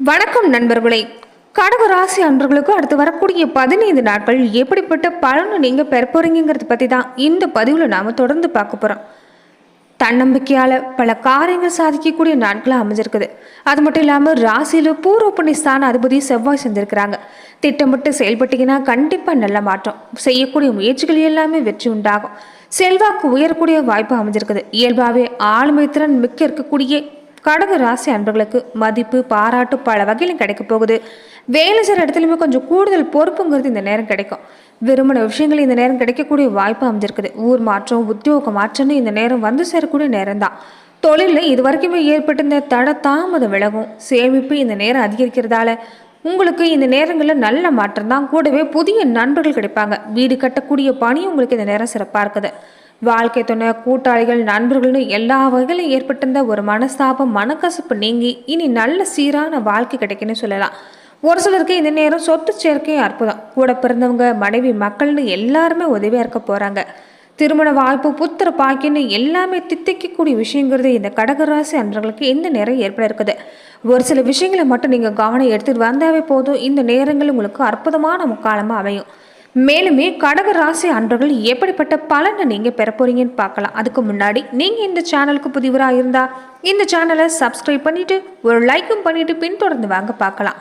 வணக்கம் நண்பர்களே. கடக ராசி அன்பர்களுக்கு அடுத்து வரக்கூடிய பதினைந்து நாட்கள் எப்படிப்பட்ட பலனை நீங்கள் பெற போகிறீங்கிறது பற்றி தான் இந்த பதிவில் நாம் தொடர்ந்து பார்க்க போகிறோம் தன்னம்பிக்கையால் பல காரியங்கள் சாதிக்கக்கூடிய நாட்களாக அமைஞ்சிருக்குது. அது மட்டும் இல்லாமல் ராசியில பூர்வ புண்ணியஸ்தான அதிபதி செவ்வாய் செஞ்சிருக்கிறாங்க திட்டமிட்டு செயல்பட்டீங்கன்னா கண்டிப்பாக நல்ல மாற்றம். செய்யக்கூடிய முயற்சிகள் எல்லாமே வெற்றி உண்டாகும். செல்வாக்கு உயரக்கூடிய வாய்ப்பு அமைஞ்சிருக்குது. இயல்பாகவே ஆளுமை திறன் மிக்க இருக்கக்கூடிய கடக ராசி அன்பர்களுக்கு மதிப்பு பாராட்டு பல வகையிலும் கிடைக்க போகுது. வேலை செய்கிற இடத்துலையுமே கொஞ்சம் கூடுதல் பொறுப்புங்கிறது இந்த நேரம் கிடைக்கும். விரும்பின விஷயங்கள் இந்த நேரம் கிடைக்கக்கூடிய வாய்ப்பு அமைஞ்சிருக்குது. ஊர் மாற்றம் உத்தியோக மாற்றம்னு இந்த நேரம் வந்து சேரக்கூடிய நேரம் தான் தொழிலில் இது வரைக்குமே ஏற்பட்டிருந்த தட தாமதம் விலகும். சேமிப்பு இந்த நேரம் அதிகரிக்கிறதால உங்களுக்கு இந்த நேரங்களில் நல்ல மாற்றம் தான் கூடவே புதிய நண்பர்கள் கிடைப்பாங்க. வீடு கட்டக்கூடிய பணி உங்களுக்கு இந்த நேரம் சிறப்பாக இருக்குது. வாழ்க்கை துணை கூட்டாளிகள் நண்பர்கள்னு எல்லா வகையிலும் ஏற்பட்டிருந்த ஒரு மனஸ்தாபம் மனக்கசப்பு நீங்கி இனி நல்ல சீரான வாழ்க்கை கிடைக்குன்னு சொல்லலாம். ஒரு சிலருக்கு இந்த நேரம் சொத்து சேர்க்கையும் அற்புதம். கூட பிறந்தவங்க மனைவி மக்கள்னு எல்லாருமே உதவியாக இருக்க போகிறாங்க திருமண வாய்ப்பு புத்திர பாக்கின்னு எல்லாமே தித்திக்கக்கூடிய விஷயங்கிறது இந்த கடகராசி அன்றர்களுக்கு இந்த நேரம் ஏற்பட இருக்குது. ஒரு சில விஷயங்களை மட்டும் நீங்கள் கவனம் எடுத்துகிட்டு வந்தாவே போதும். இந்த நேரங்கள் உங்களுக்கு அற்புதமான காலமாக அமையும். மேலுமே கடக ராசி அன்றுகள் எப்படிப்பட்ட பலனை நீங்கள் பெற போறீங்கன்னு பார்க்கலாம். அதுக்கு முன்னாடி நீங்கள் இந்த சேனலுக்கு புதிவராக இருந்தால் இந்த சேனலை சப்ஸ்கிரைப் பண்ணிவிட்டு ஒரு லைக்கும் பண்ணிவிட்டு பின்தொடர்ந்து வாங்க பார்க்கலாம்.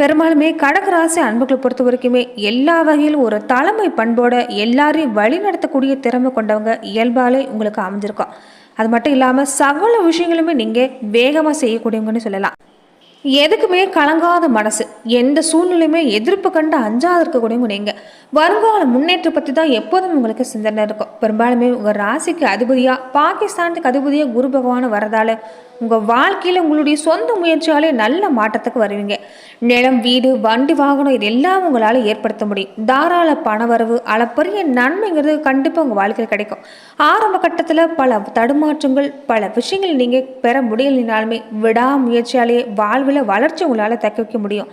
பெரும்பாலுமே கடக ராசி அன்புகளை பொறுத்த வரைக்குமே எல்லா வகையிலும் ஒரு தலைமை பண்போட எல்லாரையும் வழி நடத்தக்கூடிய திறமை கொண்டவங்க இயல்பாலே உங்களுக்கு அமைஞ்சிருக்கும். அது மட்டும் இல்லாமல் சகல விஷயங்களுமே நீங்கள் வேகமாக செய்யக்கூடியவங்கன்னு சொல்லலாம். எதுக்குமே கலங்காத மனசு. எந்த சூழ்நிலையுமே எதிர்ப்பு கண்டு அஞ்சாத இருக்கக்கூடியவங்க நீங்கள் வருங்கால முன்னேற்றம் பற்றி தான் எப்போதும் உங்களுக்கு சிந்தனை இருக்கும். பெரும்பாலுமே உங்கள் ராசிக்கு அதிபதியாக பாகிஸ்தானுக்கு அதிபதியாக குரு பகவான் வரதால் உங்கள் வாழ்க்கையில் உங்களுடைய சொந்த முயற்சியாலே நல்ல மாற்றத்துக்கு வருவீங்க. நிலம் வீடு வண்டி வாகனம் இது எல்லாம் உங்களால் ஏற்படுத்த முடியும். தாராள பணவரவு அளப்பரிய நன்மைங்கிறது கண்டிப்பாக உங்கள் வாழ்க்கையில் கிடைக்கும். ஆரம்ப கட்டத்தில் பல தடுமாற்றங்கள் பல விஷயங்கள் நீங்கள் பெற முடியலைனாலுமே விடாமுயற்சியாலேயே வாழ்வில் வளர்ச்சி உங்களால் தக்க வைக்க முடியும்.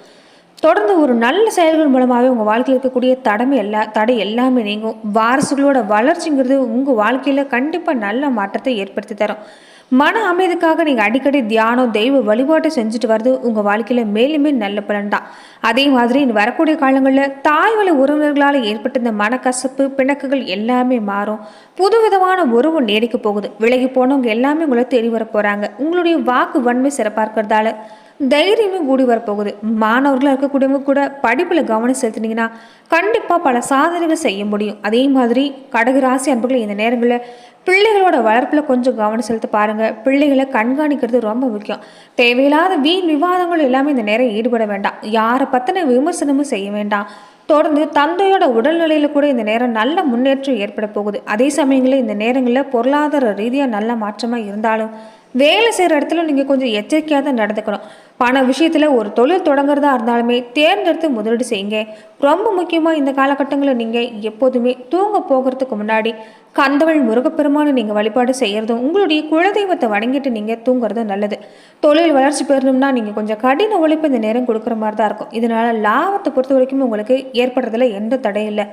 தொடர்ந்து ஒரு நல்ல செயல்கள் மூலமாகவே உங்கள் வாழ்க்கையில் இருக்கக்கூடிய தடமை எல்லா தடை எல்லாமே நீங்கும். வாரசுகளோட வளர்ச்சிங்கிறது உங்கள் வாழ்க்கையில் கண்டிப்பாக நல்ல மாற்றத்தை ஏற்படுத்தி தரும். மன அமைதிக்காக நீங்கள் அடிக்கடி தியானம் தெய்வ வழிபாட்டை செஞ்சுட்டு வர்றது உங்கள் வாழ்க்கையில் மேலுமே நல்ல பலன் தான். அதே மாதிரி இனி வரக்கூடிய காலங்களில் தாய் வழி உறவினர்களால் ஏற்பட்ட இந்த மனக்கசப்பு பிணக்குகள் எல்லாமே மாறும். புதுவிதமான உறவு நேரிக்க போகுது. விலகி போனவங்க எல்லாமே உங்களை தேடி வர போகிறாங்க உங்களுடைய வாக்கு வன்மை சிறப்பாக இருக்கிறதால தைரியமே கூடி வரப்போகுது. மாணவர்களாக இருக்கக்கூடியவங்க கூட படிப்பில் கவனம் செலுத்தினீங்கன்னா கண்டிப்பாக பல சாதனைகள் செய்ய முடியும். அதே மாதிரி கடகு ராசி அன்புகளை இந்த நேரங்களில் பிள்ளைகளோட வளர்ப்பில் கொஞ்சம் கவனம் செலுத்த பாருங்கள் பிள்ளைகளை கண்காணிக்கிறது ரொம்ப முக்கியம். தேவையில்லாத வீண் விவாதங்கள் எல்லாமே இந்த நேரம் ஈடுபட வேண்டாம். யாரை பற்றின விமர்சனமும் செய்ய வேண்டாம். தொடர்ந்து தந்தையோட உடல்நிலையில் கூட இந்த நேரம் நல்ல முன்னேற்றம் ஏற்பட போகுது. அதே சமயங்களில் இந்த நேரங்களில் பொருளாதார ரீதியாக நல்ல மாற்றமாக இருந்தாலும் வேலை செய்கிற இடத்துல நீங்கள் கொஞ்சம் எச்சரிக்கையாக தான் நடந்துக்கணும். பண விஷயத்தில் ஒரு தொழில் தொடங்குறதா இருந்தாலுமே தேர்ந்தெடுத்து முதலீடு செய்யுங்க. ரொம்ப முக்கியமாக இந்த காலகட்டங்களில் நீங்கள் எப்போதுமே தூங்க போகிறதுக்கு முன்னாடி கந்தவள் முருகப்பெருமானை நீங்கள் வழிபாடு செய்கிறதும் உங்களுடைய குலதெய்வத்தை வணங்கிட்டு நீங்கள் தூங்குறது நல்லது. தொழில் வளர்ச்சி பெறணும்னா நீங்கள் கொஞ்சம் கடின உழைப்பு இந்த நேரம் கொடுக்குற மாதிரி தான் இருக்கும். இதனால் லாபத்தை பொறுத்த வரைக்கும் உங்களுக்கு ஏற்படுறதுல எந்த தடையும் இல்லை.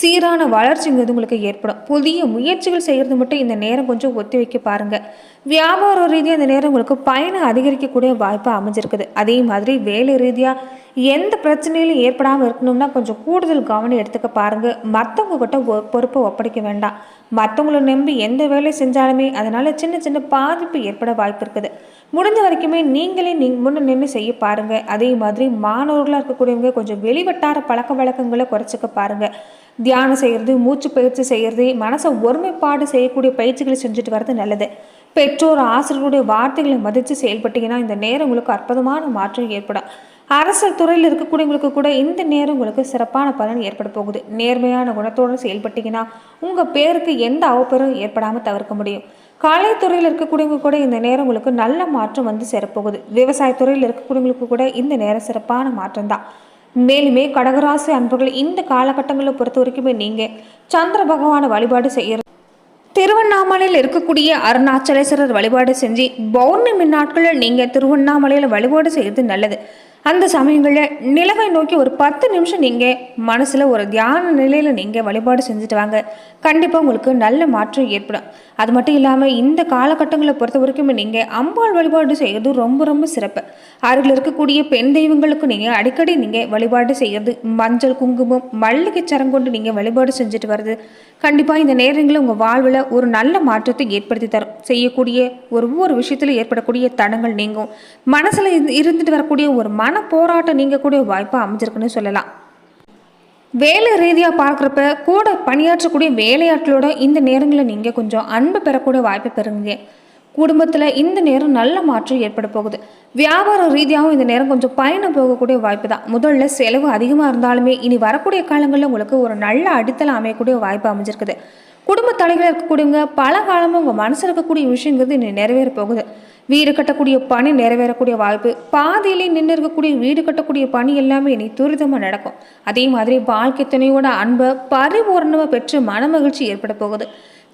சீரான வளர்ச்சிங்கிறது உங்களுக்கு ஏற்படும். புதிய முயற்சிகள் செய்கிறது மட்டும் இந்த நேரம் கொஞ்சம் ஒத்தி வைக்க பாருங்கள் வியாபார ரீதியாக இந்த நேரம் உங்களுக்கு பயணம் அதிகரிக்கக்கூடிய வாய்ப்பு அமைஞ்சிருக்கு. இருக்குது. அதே மாதிரி வேலை ரீதியாக எந்த பிரச்சனையிலும் ஏற்படாமல் இருக்கணும்னா கொஞ்சம் கூடுதல் கவனம் எடுத்துக்க பாருங்கள் மற்றவங்க கிட்ட ஒ- பொறுப்பை ஒப்படைக்க வேண்டாம். மற்றவங்கள நம்பி எந்த வேலை செஞ்சாலுமே அதனால் சின்ன சின்ன பாதிப்பு ஏற்பட வாய்ப்பு இருக்குது. முடிஞ்ச வரைக்குமே நீங்களே நீ முன்ன நின்று செய்ய பாருங்கள் அதே மாதிரி மாணவர்களாக இருக்கக்கூடியவங்க கொஞ்சம் வெளிவட்டார பழக்க வழக்கங்களை குறைச்சிக்க பாருங்கள் தியானம் செய்கிறது மூச்சு பயிற்சி செய்கிறது மனசை ஒருமைப்பாடு செய்யக்கூடிய பயிற்சிகளை செஞ்சுட்டு வர்றது நல்லது. பெற்றோர் ஆசிரியர்களுடைய வார்த்தைகளை மதித்து செயல்பட்டீங்கன்னா இந்த நேரம் உங்களுக்கு அற்புதமான மாற்றம் ஏற்படும். அரசு துறையில் இருக்கக்கூடியவங்களுக்கு கூட இந்த நேரம் உங்களுக்கு சிறப்பான பலன் ஏற்பட போகுது. நேர்மையான குணத்தோடு செயல்பட்டீங்கன்னா உங்கள் பேருக்கு எந்த அவப்பெரும் ஏற்படாமல் தவிர்க்க முடியும். கலைத்துறையில் இருக்கக்கூடியவங்க கூட இந்த நேரம் உங்களுக்கு நல்ல மாற்றம் வந்து சேரப்போகுது. விவசாயத்துறையில் இருக்கக்கூடியவங்களுக்கு கூட இந்த நேரம் சிறப்பான மாற்றம் தான். மேலுமே கடகராசி அன்பர்கள் இந்த காலகட்டங்களை பொறுத்த வரைக்குமே நீங்கள் சந்திர பகவானை வழிபாடு செய்கிற திருவண்ணாமலையில் இருக்கக்கூடிய அருணாச்சலேஸ்வரர் வழிபாடு செஞ்சு பௌர்ணமி நாட்களில் நீங்கள் திருவண்ணாமலையில் வழிபாடு செய்கிறது நல்லது. அந்த சமயங்களில் நிலவை நோக்கி ஒரு பத்து நிமிஷம் நீங்கள் மனசில் ஒரு தியான நிலையில் நீங்கள் வழிபாடு செஞ்சுட்டு வாங்க. கண்டிப்பாக உங்களுக்கு நல்ல மாற்றம் ஏற்படும். அது மட்டும் இல்லாமல் இந்த காலகட்டங்களை பொறுத்த வரைக்கும் நீங்கள் அம்பாள் வழிபாடு செய்கிறது ரொம்ப ரொம்ப சிறப்பு. அருகில் இருக்கக்கூடிய பெண் தெய்வங்களுக்கு நீங்கள் அடிக்கடி நீங்கள் வழிபாடு செய்கிறது மஞ்சள் குங்குமம் மல்லிகை சரம் கொண்டு நீங்கள் வழிபாடு செஞ்சுட்டு வர்றது. கண்டிப்பாக இந்த நேரங்களில் உங்கள் வாழ்வில் ஒரு நல்ல மாற்றத்தை ஏற்படுத்தி தரும். செய்யக்கூடிய ஒரு ஒவ்வொரு விஷயத்திலும் ஏற்படக்கூடிய தடங்கள் நீங்கும். மனசில் இருந்துட்டு வரக்கூடிய ஒரு மன போராட்டம் நீங்கக்கூடிய வாய்ப்பு அமைஞ்சிருக்குன்னு சொல்லலாம். வேலை ரீதியாக பார்க்குறப்ப கூட பணியாற்றக்கூடிய வேலையாட்களோட இந்த நேரங்களில் நீங்கள் கொஞ்சம் அன்பு பெறக்கூடிய வாய்ப்பை பெறுங்க. குடும்பத்தில் இந்த நேரம் நல்ல மாற்றம் ஏற்பட போகுது. வியாபார ரீதியாகவும் இந்த நேரம் கொஞ்சம் பயணம் போகக்கூடிய வாய்ப்பு தான். முதல்ல செலவு அதிகமாக இருந்தாலுமே இனி வரக்கூடிய காலங்களில் உங்களுக்கு ஒரு நல்ல அடித்தளம் அமையக்கூடிய வாய்ப்பு அமைஞ்சிருக்குது. குடும்ப தலைகள் இருக்கக்கூடியவங்க பல காலமாக உங்கள் மனசில் இருக்கக்கூடிய விஷயங்கிறது இனி நிறைவேற போகுது. வீடு கட்டக்கூடிய பணி நிறைவேறக்கூடிய வாய்ப்பு பாதியிலே நின்று இருக்கக்கூடிய வீடு கட்டக்கூடிய பணி எல்லாமே இனி துரிதமாக நடக்கும். அதே மாதிரி வாழ்க்கை துணையோட அன்பை பரிபூர்ணமாக பெற்று மனமகிழ்ச்சி ஏற்பட போகுது.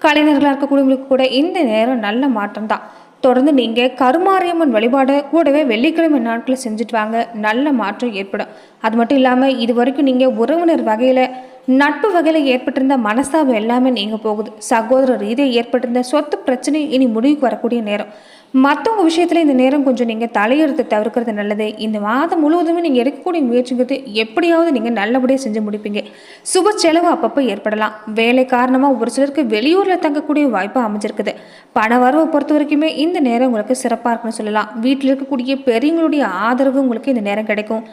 கலைஞர்களாக இருக்கக்கூடியவங்களுக்கு கூட இந்த நேரம் நல்ல மாற்றம் தான் தொடர்ந்து நீங்கள் கருமாரியம்மன் வழிபாடு கூடவே வெள்ளிக்கிழமை நாட்களில் செஞ்சுட்டு வாங்க. நல்ல மாற்றம் ஏற்படும். அது மட்டும் இல்லாமல் இது வரைக்கும் நீங்கள் உறவினர் வகையில் நட்பு வகையில் ஏற்பட்டிருந்த மனஸ்தாபம் எல்லாமே நீங்கள் போகுது. சகோதர ரீதியாக ஏற்பட்டிருந்த சொத்து பிரச்சனை இனி முடிவுக்கு வரக்கூடிய நேரம். மற்றவங்க விஷயத்தில் இந்த நேரம் கொஞ்சம் நீங்கள் தலையெடுத்து தவிர்க்கிறது நல்லது. இந்த மாதம் முழுவதுமே நீங்கள் எடுக்கக்கூடிய முயற்சிங்கிறது எப்படியாவது நீங்கள் நல்லபடியாக செஞ்சு முடிப்பீங்க. சுப செலவு அப்பப்போ ஏற்படலாம். வேலை காரணமாக ஒரு சிலருக்கு வெளியூரில் தங்கக்கூடிய வாய்ப்பு அமைஞ்சிருக்குது. பண வரவை பொறுத்த வரைக்குமே இந்த நேரம் உங்களுக்கு சிறப்பாக இருக்குன்னு சொல்லலாம். வீட்டில் இருக்கக்கூடிய பெரியவங்களுடைய ஆதரவு உங்களுக்கு இந்த நேரம் கிடைக்கும்.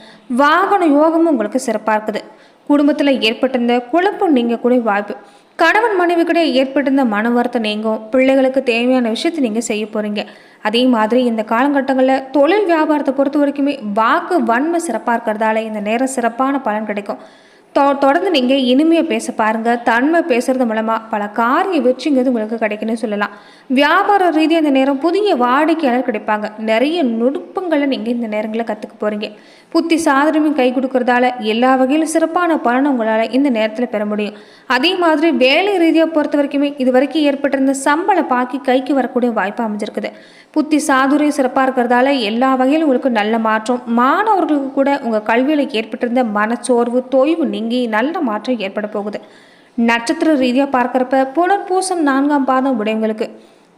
வாகன யோகமும் உங்களுக்கு சிறப்பாக இருக்குது. குடும்பத்தில் ஏற்பட்டிருந்த குழப்பம் நீங்கள் கூட வாய்ப்பு. கணவன் மனைவி கூட ஏற்பட்டிருந்த மன நீங்கும். பிள்ளைகளுக்கு தேவையான விஷயத்தை நீங்கள் செய்ய போகிறீங்க அதே மாதிரி இந்த காலகட்டங்களில் தொழில் வியாபாரத்தை பொறுத்த வரைக்குமே வாக்கு வன்மை சிறப்பாக இருக்கிறதால இந்த நேரம் சிறப்பான பலன் கிடைக்கும். தொ தொடர்ந்து நீங்கள் இனிமையாக பேச பாருங்கள் தன்மை பேசுறது மூலமாக பல காரிய வெற்றிங்கிறது உங்களுக்கு கிடைக்குன்னு சொல்லலாம். வியாபார ரீதியாக இந்த நேரம் புதிய வாடிக்கையாளர் கிடைப்பாங்க. நிறைய நுட்பங்களை நீங்கள் இந்த நேரங்களில் கற்றுக்க போகிறீங்க புத்தி சாதனமும் கை கொடுக்கறதால எல்லா வகையிலும் சிறப்பான பலனை உங்களால் இந்த நேரத்தில் பெற முடியும். அதே மாதிரி வேலை ரீதியாக பொறுத்த வரைக்குமே இது வரைக்கும் ஏற்பட்டிருந்த சம்பள பாக்கி கைக்கு வரக்கூடிய வாய்ப்பு அமைஞ்சிருக்குது. புத்தி சாதுரியம் சிறப்பாக இருக்கிறதால எல்லா வகையிலும் உங்களுக்கு நல்ல மாற்றம். மாணவர்களுக்கு கூட உங்கள் கல்வியில் ஏற்பட்டிருந்த மனச்சோர்வு தொய்வு நீங்கி நல்ல மாற்றம் ஏற்பட போகுது. நட்சத்திர ரீதியாக பார்க்குறப்ப புனர்பூசம் நான்காம் பாதம் உடையவங்களுக்கு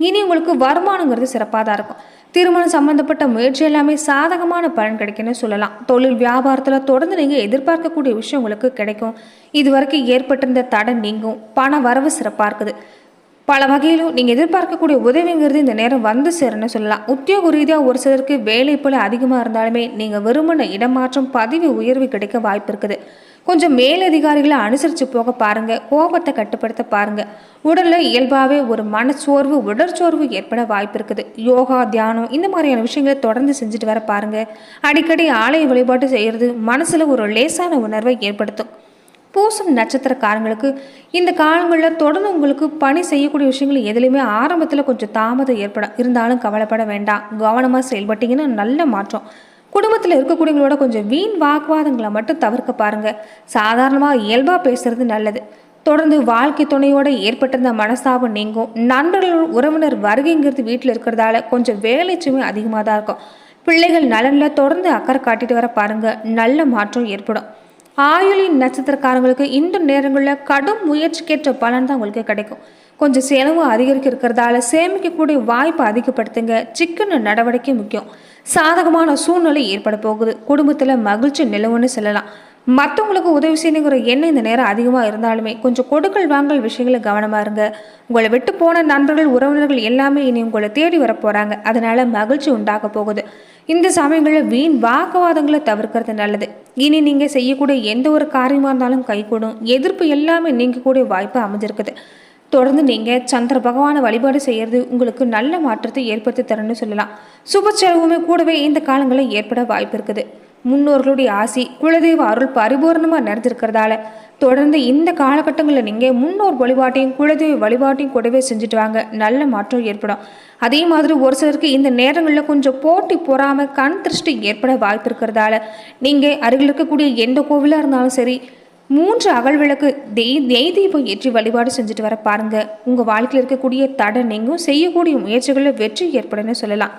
இனி உங்களுக்கு வருமானங்கிறது சிறப்பாக தான் இருக்கும். திருமணம் சம்பந்தப்பட்ட முயற்சி எல்லாமே சாதகமான பலன் கிடைக்கும்னு சொல்லலாம். தொழில் வியாபாரத்தில் தொடர்ந்து நீங்கள் எதிர்பார்க்கக்கூடிய விஷயம் உங்களுக்கு கிடைக்கும். இது வரைக்கும் ஏற்பட்டிருந்த தடை நீங்கும். பண வரவு சிறப்பாக இருக்குது. பல வகையிலும் நீங்கள் எதிர்பார்க்கக்கூடிய உதவிங்கிறது இந்த நேரம் வந்து சேரன்னு சொல்லலாம். உத்தியோக ரீதியாக ஒரு சிலருக்கு வேலை போல அதிகமாக இருந்தாலுமே நீங்கள் விரும்பின இடமாற்றம் பதவி உயர்வு கிடைக்க வாய்ப்பு இருக்குது. கொஞ்சம் மேலதிகாரிகளை அனுசரித்து போக பாருங்கள் கோபத்தை கட்டுப்படுத்த பாருங்கள் உடலில் இயல்பாகவே ஒரு மனச்சோர்வு உடற்சோர்வு ஏற்பட வாய்ப்பு இருக்குது. யோகா தியானம் இந்த மாதிரியான விஷயங்களை தொடர்ந்து செஞ்சுட்டு வர பாருங்கள் அடிக்கடி ஆலய வழிபாட்டு செய்கிறது மனசில் ஒரு லேசான உணர்வை ஏற்படுத்தும். பூசம் நட்சத்திரக்காரங்களுக்கு இந்த காலங்களில் தொடர்ந்து உங்களுக்கு பணி செய்யக்கூடிய விஷயங்கள் எதுலையுமே ஆரம்பத்தில் கொஞ்சம் தாமதம் ஏற்படும் இருந்தாலும் கவலைப்பட வேண்டாம். கவனமாக செயல்பட்டீங்கன்னா நல்ல மாற்றம். குடும்பத்தில் இருக்கக்கூடியவங்களோட கொஞ்சம் வீண் வாக்குவாதங்களை மட்டும் தவிர்க்க பாருங்க. சாதாரணமாக இயல்பாக பேசுறது நல்லது. தொடர்ந்து வாழ்க்கை துணையோட ஏற்பட்டிருந்த மனசாபம் நீங்கும். நண்பர்கள் உறவினர் வருகைங்கிறது வீட்டில் இருக்கிறதால கொஞ்சம் வேலை சுமை அதிகமாக தான் இருக்கும். பிள்ளைகள் நலனில் தொடர்ந்து அக்கறை காட்டிட்டு வர பாருங்க. நல்ல மாற்றம் ஏற்படும். ஆயுளின் நட்சத்திரக்காரங்களுக்கு இந்த நேரங்களில் கடும் முயற்சிக்கேற்ற பலன் தான் உங்களுக்கு கிடைக்கும். கொஞ்சம் செலவு அதிகரிக்க இருக்கிறதால சேமிக்கக்கூடிய வாய்ப்பை அதிகப்படுத்துங்க. சிக்கன நடவடிக்கை முக்கியம். சாதகமான சூழ்நிலை ஏற்பட போகுது. குடும்பத்தில் மகிழ்ச்சி நிலவுன்னு சொல்லலாம். மற்றவங்களுக்கு உதவி செய்யணுங்கிற எண்ணம் இந்த நேரம் அதிகமாக இருந்தாலுமே கொஞ்சம் கொடுக்கல் வாங்கல் விஷயங்களை கவனமாக இருங்க. உங்களை விட்டு போன நண்பர்கள் உறவினர்கள் எல்லாமே இனி உங்களை தேடி வர போகிறாங்க அதனால் மகிழ்ச்சி உண்டாக போகுது. இந்த சமயங்களில் வீண் வாக்குவாதங்களை தவிர்க்கிறது நல்லது. இனி நீங்கள் செய்யக்கூடிய எந்த ஒரு காரியமாக இருந்தாலும் கைகூடும். எதிர்ப்பு எல்லாமே நீங்கக்கூடிய வாய்ப்பு அமைஞ்சிருக்குது. தொடர்ந்து நீங்கள் சந்திர பகவானை வழிபாடு செய்கிறது உங்களுக்கு நல்ல மாற்றத்தை ஏற்படுத்தி தரணும்னு சொல்லலாம். சுப செலவுமே கூடவே இந்த காலங்களில் ஏற்பட வாய்ப்பு இருக்குது. முன்னோர்களுடைய ஆசி குலதெய்வ அருள் பரிபூர்ணமாக நிறைஞ்சிருக்கிறதால தொடர்ந்து இந்த காலகட்டங்களில் நீங்கள் முன்னோர் வழிபாட்டையும் குலதெய்வ வழிபாட்டையும் கூடவே செஞ்சுட்டு வாங்க. நல்ல மாற்றம் ஏற்படும். அதே மாதிரி ஒரு சிலருக்கு இந்த நேரங்களில் கொஞ்சம் போட்டி பொறாமல் கண் திருஷ்டி ஏற்பட வாய்ப்பு இருக்கிறதால நீங்கள் அருகில் இருக்கக்கூடிய எந்த கோவிலாக இருந்தாலும் சரி மூன்று அகல் விளக்கு தெய் தெய் தீபம் ஏற்றி வழிபாடு செஞ்சுட்டு வர பாருங்க. உங்கள் வாழ்க்கையில் இருக்கக்கூடிய தடை நீங்கும் செய்யக்கூடிய முயற்சிகளில் வெற்றி ஏற்படுன்னு சொல்லலாம்.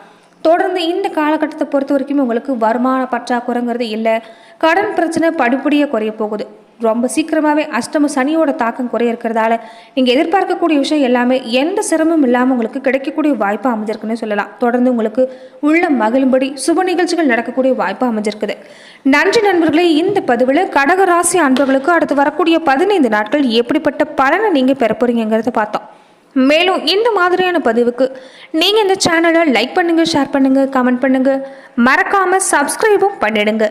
தொடர்ந்து இந்த காலகட்டத்தை பொறுத்த வரைக்கும் உங்களுக்கு வருமான பற்றாக்குறைங்கிறது இல்லை. கடன் பிரச்சனை படிப்படியாக குறைய போகுது. ரொம்ப சீக்கிரமாகவே அஷ்டம சனியோட தாக்கம் குறைய இருக்கிறதால நீங்கள் எதிர்பார்க்கக்கூடிய விஷயம் எல்லாமே எந்த சிரமமும் இல்லாமல் உங்களுக்கு கிடைக்கக்கூடிய வாய்ப்பு அமைஞ்சிருக்குன்னு சொல்லலாம். தொடர்ந்து உங்களுக்கு உள்ள மகிழும்படி சுப நிகழ்ச்சிகள் நடக்கக்கூடிய வாய்ப்பு அமைஞ்சிருக்குது. நன்றி நண்பர்களே இந்த பதிவில் கடகராசி அன்பர்களுக்கு அடுத்து வரக்கூடிய பதினைந்து நாட்கள் எப்படிப்பட்ட பலனை நீங்கள் பெற போறீங்கிறத பார்த்தோம். மேலும் இந்த மாதிரியான பதிவுக்கு நீங்கள் இந்த சேனலை லைக் பண்ணுங்கள் ஷேர் பண்ணுங்கள் கமெண்ட் பண்ணுங்கள் மறக்காமல் சப்ஸ்கிரைபும் பண்ணிடுங்க.